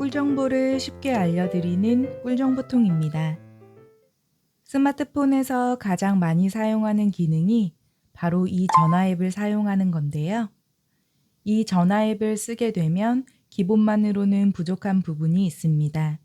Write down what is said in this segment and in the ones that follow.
꿀정보를 쉽게 알려드리는 꿀정보통입니다. 스마트폰에서 가장 많이 사용하는 기능이 바로 이 전화 앱을 사용하는 건데요. 이 전화 앱을 쓰게 되면 기본만으로는 부족한 부분이 있습니다.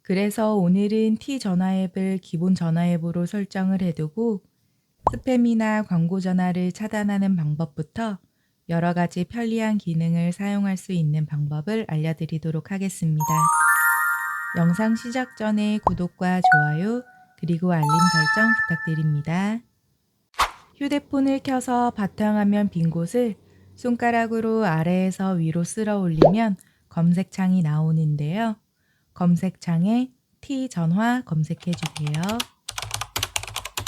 그래서 오늘은 T 전화 앱을 기본 전화 앱으로 설정을 해두고 스팸이나 광고 전화를 차단하는 방법부터 여러 가지 편리한 기능을 사용할 수 있는 방법을 알려드리도록 하겠습니다. 영상 시작 전에 구독과 좋아요 그리고 알림 설정 부탁드립니다. 휴대폰을 켜서 바탕화면 빈 곳을 손가락으로 아래에서 위로 쓸어 올리면 검색창이 나오는데요. 검색창에 T 전화 검색해 주세요.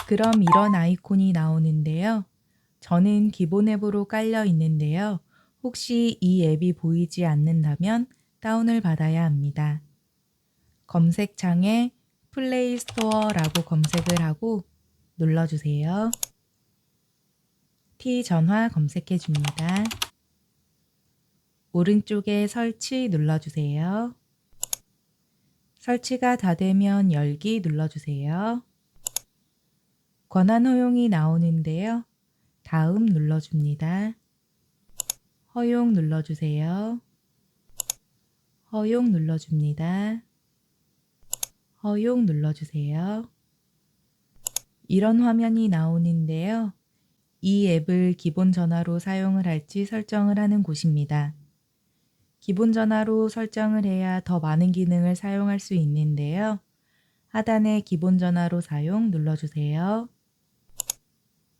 그럼 이런 아이콘이 나오는데요. 저는 기본 앱으로 깔려 있는데요. 혹시 이 앱이 보이지 않는다면 다운을 받아야 합니다. 검색창에 플레이 스토어라고 검색을 하고 눌러주세요. T 전화 검색해 줍니다. 오른쪽에 설치 눌러주세요. 설치가 다 되면 열기 눌러주세요. 권한 허용이 나오는데요. 다음 눌러줍니다. 허용 눌러주세요. 허용 눌러줍니다. 허용 눌러주세요. 이런 화면이 나오는데요. 이 앱을 기본 전화로 사용을 할지 설정을 하는 곳입니다. 기본 전화로 설정을 해야 더 많은 기능을 사용할 수 있는데요. 하단에 기본 전화로 사용 눌러주세요.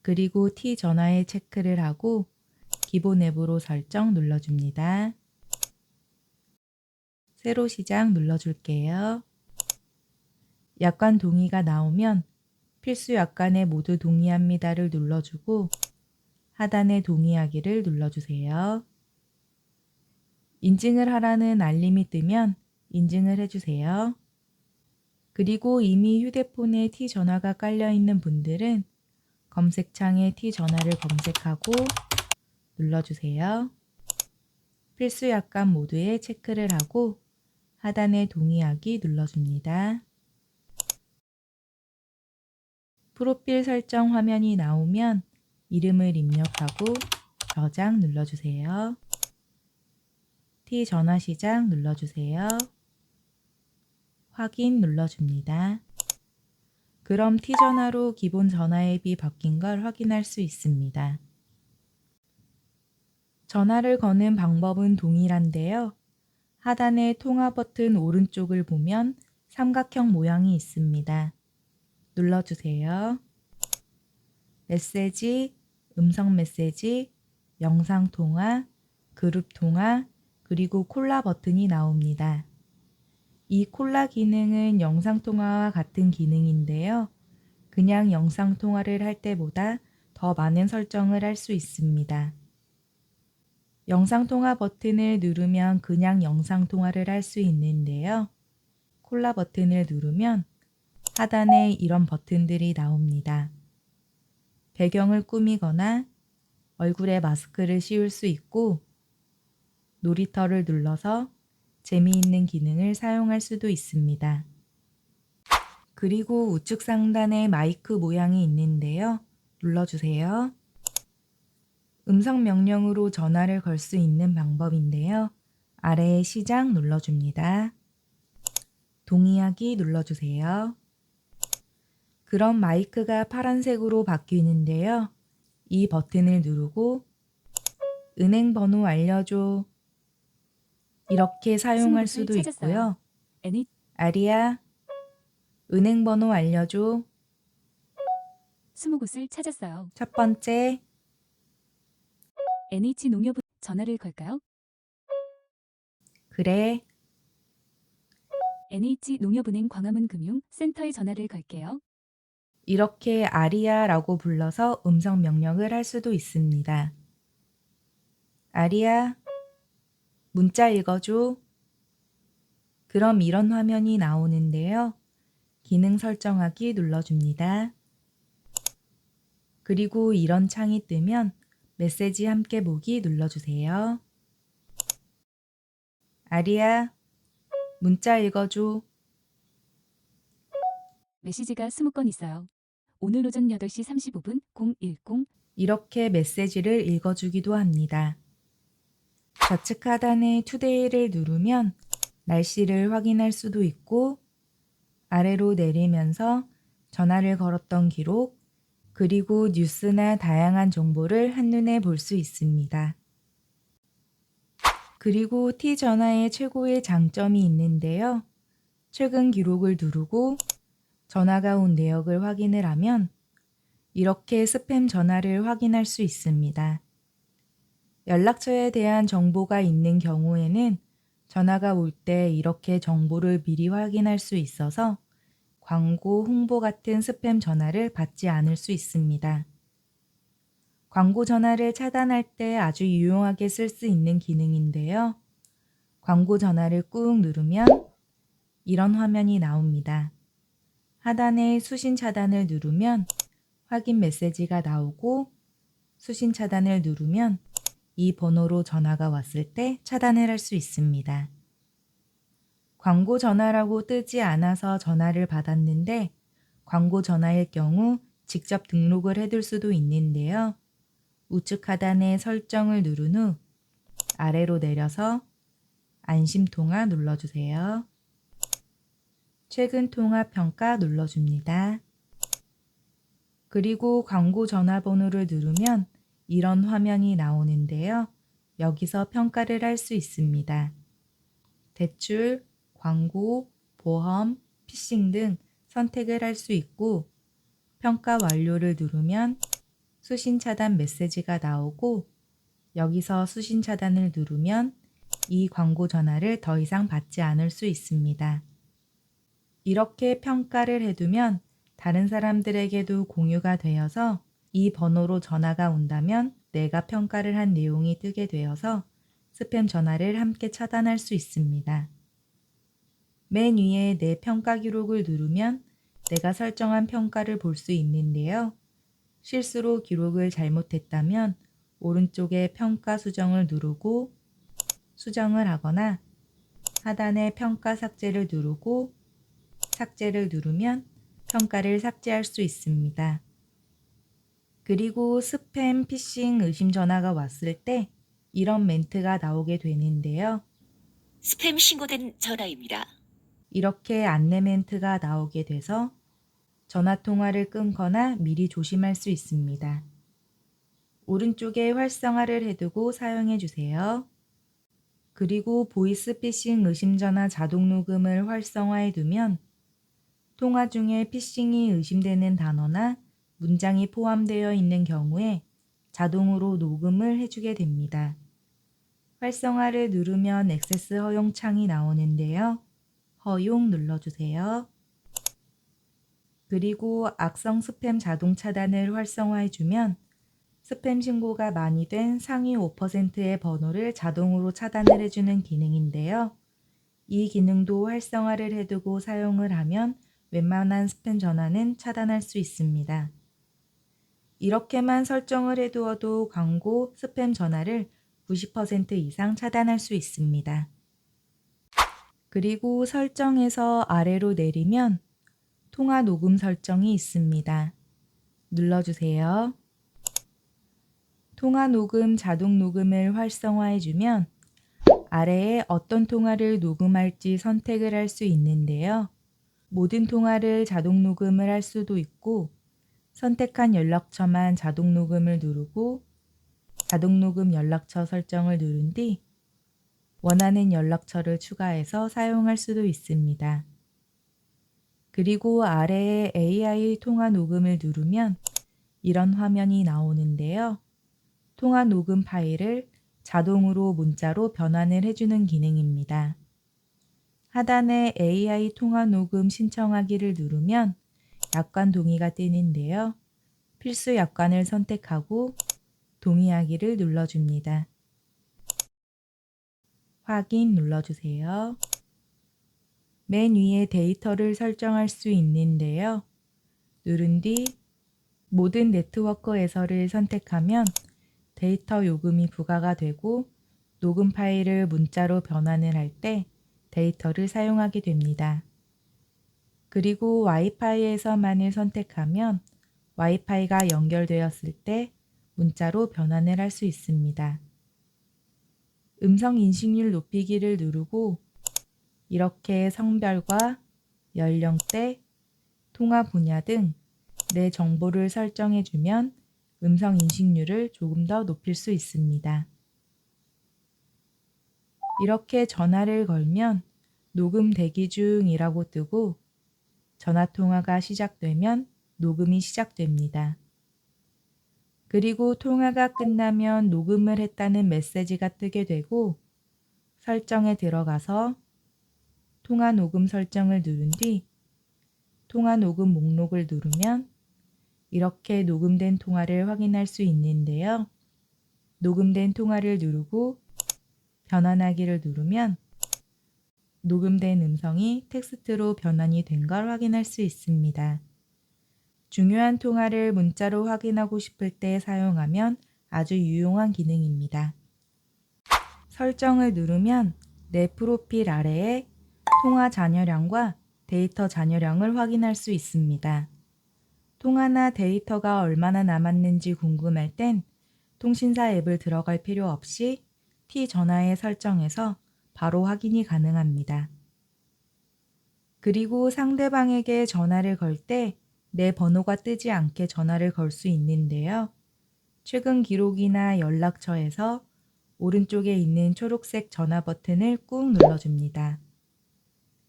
그리고 T 전화에 체크를 하고 기본 앱으로 설정 눌러줍니다. 새로 시작 눌러줄게요. 약관 동의가 나오면 필수 약관에 모두 동의합니다를 눌러주고 하단에 동의하기를 눌러주세요. 인증을 하라는 알림이 뜨면 인증을 해주세요. 그리고 이미 휴대폰에 T 전화가 깔려 있는 분들은 검색창에 T 전화를 검색하고 눌러주세요. 필수 약관 모두에 체크를 하고 하단에 동의하기 눌러줍니다. 프로필 설정 화면이 나오면 이름을 입력하고 저장 눌러주세요. T 전화 시작 눌러주세요. 확인 눌러줍니다. 그럼 T 전화로 기본 전화 앱이 바뀐 걸 확인할 수 있습니다. 전화를 거는 방법은 동일한데요. 하단의 통화 버튼 오른쪽을 보면 삼각형 모양이 있습니다. 눌러주세요. 메시지, 음성 메시지, 영상 통화, 그룹 통화, 그리고 콜라 버튼이 나옵니다. 이 콜라 기능은 영상 통화와 같은 기능인데요. 그냥 영상 통화를 할 때보다 더 많은 설정을 할 수 있습니다. 영상 통화 버튼을 누르면 그냥 영상 통화를 할 수 있는데요. 콜라 버튼을 누르면 하단에 이런 버튼들이 나옵니다. 배경을 꾸미거나 얼굴에 마스크를 씌울 수 있고 놀이터를 눌러서 재미있는 기능을 사용할 수도 있습니다. 그리고 우측 상단에 마이크 모양이 있는데요. 눌러주세요. 음성 명령으로 전화를 걸 수 있는 방법인데요. 아래에 시작 눌러줍니다. 동의하기 눌러주세요. 그럼 마이크가 파란색으로 바뀌는데요. 이 버튼을 누르고 은행 번호 알려줘. 이렇게 사용할 수도 찾았어요. 있고요. 아리야, 은행 번호 알려줘. 스무 곳을 찾았어요. 첫 번째, NH 농협은 전화를 걸까요? 그래. NH 농협은행 광화문 금융 센터에 전화를 걸게요. 이렇게 아리야라고 불러서 음성 명령을 할 수도 있습니다. 아리야, 문자 읽어줘. 그럼 이런 화면이 나오는데요. 기능 설정하기 눌러줍니다. 그리고 이런 창이 뜨면 메시지 함께 보기 눌러주세요. 아리야, 문자 읽어줘. 메시지가 20건 있어요. 오늘 오전 8시 35분 010 이렇게 메시지를 읽어주기도 합니다. 좌측 하단의 투데이를 누르면 날씨를 확인할 수도 있고 아래로 내리면서 전화를 걸었던 기록 그리고 뉴스나 다양한 정보를 한눈에 볼 수 있습니다. 그리고 T 전화의 최고의 장점이 있는데요. 최근 기록을 누르고 전화가 온 내역을 확인을 하면 이렇게 스팸 전화를 확인할 수 있습니다. 연락처에 대한 정보가 있는 경우에는 전화가 올 때 이렇게 정보를 미리 확인할 수 있어서 광고, 홍보 같은 스팸 전화를 받지 않을 수 있습니다. 광고 전화를 차단할 때 아주 유용하게 쓸 수 있는 기능인데요. 광고 전화를 꾹 누르면 이런 화면이 나옵니다. 하단에 수신 차단을 누르면 확인 메시지가 나오고 수신 차단을 누르면 이 번호로 전화가 왔을 때 차단을 할 수 있습니다. 광고 전화라고 뜨지 않아서 전화를 받았는데 광고 전화일 경우 직접 등록을 해둘 수도 있는데요. 우측 하단에 설정을 누른 후 아래로 내려서 안심 통화 눌러주세요. 최근 통화 평가 눌러줍니다. 그리고 광고 전화번호를 누르면 이런 화면이 나오는데요. 여기서 평가를 할 수 있습니다. 대출, 광고, 보험, 피싱 등 선택을 할 수 있고 평가 완료를 누르면 수신 차단 메시지가 나오고 여기서 수신 차단을 누르면 이 광고 전화를 더 이상 받지 않을 수 있습니다. 이렇게 평가를 해두면 다른 사람들에게도 공유가 되어서 이 번호로 전화가 온다면 내가 평가를 한 내용이 뜨게 되어서 스팸 전화를 함께 차단할 수 있습니다. 맨 위에 내 평가 기록을 누르면 내가 설정한 평가를 볼 수 있는데요. 실수로 기록을 잘못했다면 오른쪽에 평가 수정을 누르고 수정을 하거나 하단에 평가 삭제를 누르고 삭제를 누르면 평가를 삭제할 수 있습니다. 그리고 스팸, 피싱, 의심 전화가 왔을 때 이런 멘트가 나오게 되는데요. 스팸 신고된 전화입니다. 이렇게 안내 멘트가 나오게 돼서 전화 통화를 끊거나 미리 조심할 수 있습니다. 오른쪽에 활성화를 해두고 사용해 주세요. 그리고 보이스피싱 의심 전화 자동 녹음을 활성화해 두면 통화 중에 피싱이 의심되는 단어나 문장이 포함되어 있는 경우에 자동으로 녹음을 해주게 됩니다. 활성화를 누르면 액세스 허용 창이 나오는데요. 허용 눌러주세요. 그리고 악성 스팸 자동 차단을 활성화해주면 스팸 신고가 많이 된 상위 5%의 번호를 자동으로 차단을 해주는 기능인데요. 이 기능도 활성화를 해두고 사용을 하면 웬만한 스팸 전화는 차단할 수 있습니다. 이렇게만 설정을 해두어도 광고, 스팸 전화를 90% 이상 차단할 수 있습니다. 그리고 설정에서 아래로 내리면 통화 녹음 설정이 있습니다. 눌러주세요. 통화 녹음 자동 녹음을 활성화해주면 아래에 어떤 통화를 녹음할지 선택을 할 수 있는데요. 모든 통화를 자동 녹음을 할 수도 있고 선택한 연락처만 자동 녹음을 누르고 자동 녹음 연락처 설정을 누른 뒤 원하는 연락처를 추가해서 사용할 수도 있습니다. 그리고 아래에 AI 통화 녹음을 누르면 이런 화면이 나오는데요. 통화 녹음 파일을 자동으로 문자로 변환을 해주는 기능입니다. 하단에 AI 통화 녹음 신청하기를 누르면 약관 동의가 뜨는데요. 필수 약관을 선택하고 동의하기를 눌러줍니다. 확인 눌러주세요. 맨 위에 데이터를 설정할 수 있는데요. 누른 뒤 모든 네트워크 에서를 선택하면 데이터 요금이 부과가 되고 녹음 파일을 문자로 변환을 할 때 데이터를 사용하게 됩니다. 그리고 와이파이에서만을 선택하면 와이파이가 연결되었을 때 문자로 변환을 할 수 있습니다. 음성 인식률 높이기를 누르고 이렇게 성별과 연령대, 통화 분야 등 내 정보를 설정해 주면 음성 인식률을 조금 더 높일 수 있습니다. 이렇게 전화를 걸면 녹음 대기 중이라고 뜨고 전화 통화가 시작되면 녹음이 시작됩니다. 그리고 통화가 끝나면 녹음을 했다는 메시지가 뜨게 되고 설정에 들어가서 통화 녹음 설정을 누른 뒤 통화 녹음 목록을 누르면 이렇게 녹음된 통화를 확인할 수 있는데요. 녹음된 통화를 누르고 변환하기를 누르면 녹음된 음성이 텍스트로 변환이 된 걸 확인할 수 있습니다. 중요한 통화를 문자로 확인하고 싶을 때 사용하면 아주 유용한 기능입니다. 설정을 누르면 내 프로필 아래에 통화 잔여량과 데이터 잔여량을 확인할 수 있습니다. 통화나 데이터가 얼마나 남았는지 궁금할 땐 통신사 앱을 들어갈 필요 없이 T 전화에 설정해서 바로 확인이 가능합니다. 그리고 상대방에게 전화를 걸 때 내 번호가 뜨지 않게 전화를 걸 수 있는데요. 최근 기록이나 연락처에서 오른쪽에 있는 초록색 전화 버튼을 꾹 눌러줍니다.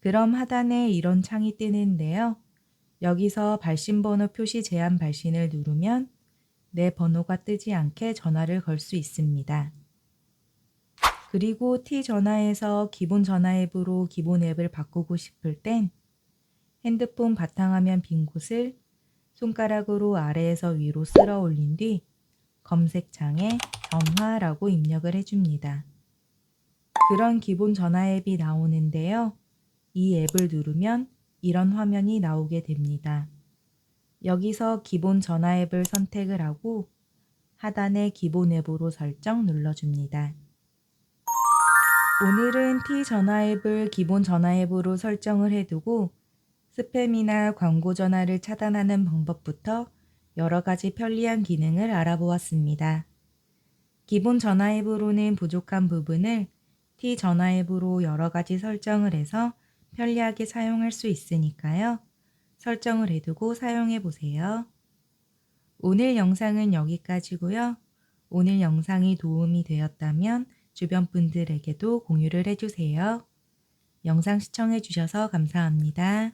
그럼 하단에 이런 창이 뜨는데요. 여기서 발신번호 표시 제한 발신을 누르면 내 번호가 뜨지 않게 전화를 걸 수 있습니다. 그리고 T 전화에서 기본 전화 앱으로 기본 앱을 바꾸고 싶을 땐 핸드폰 바탕화면 빈 곳을 손가락으로 아래에서 위로 쓸어 올린 뒤 검색창에 전화라고 입력을 해줍니다. 그런 기본 전화 앱이 나오는데요. 이 앱을 누르면 이런 화면이 나오게 됩니다. 여기서 기본 전화 앱을 선택을 하고 하단에 기본 앱으로 설정 눌러줍니다. 오늘은 T 전화 앱을 기본 전화 앱으로 설정을 해두고 스팸이나 광고 전화를 차단하는 방법부터 여러 가지 편리한 기능을 알아보았습니다. 기본 전화 앱으로는 부족한 부분을 T 전화 앱으로 여러 가지 설정을 해서 편리하게 사용할 수 있으니까요. 설정을 해두고 사용해 보세요. 오늘 영상은 여기까지고요. 오늘 영상이 도움이 되었다면 주변 분들에게도 공유를 해주세요. 영상 시청해 주셔서 감사합니다.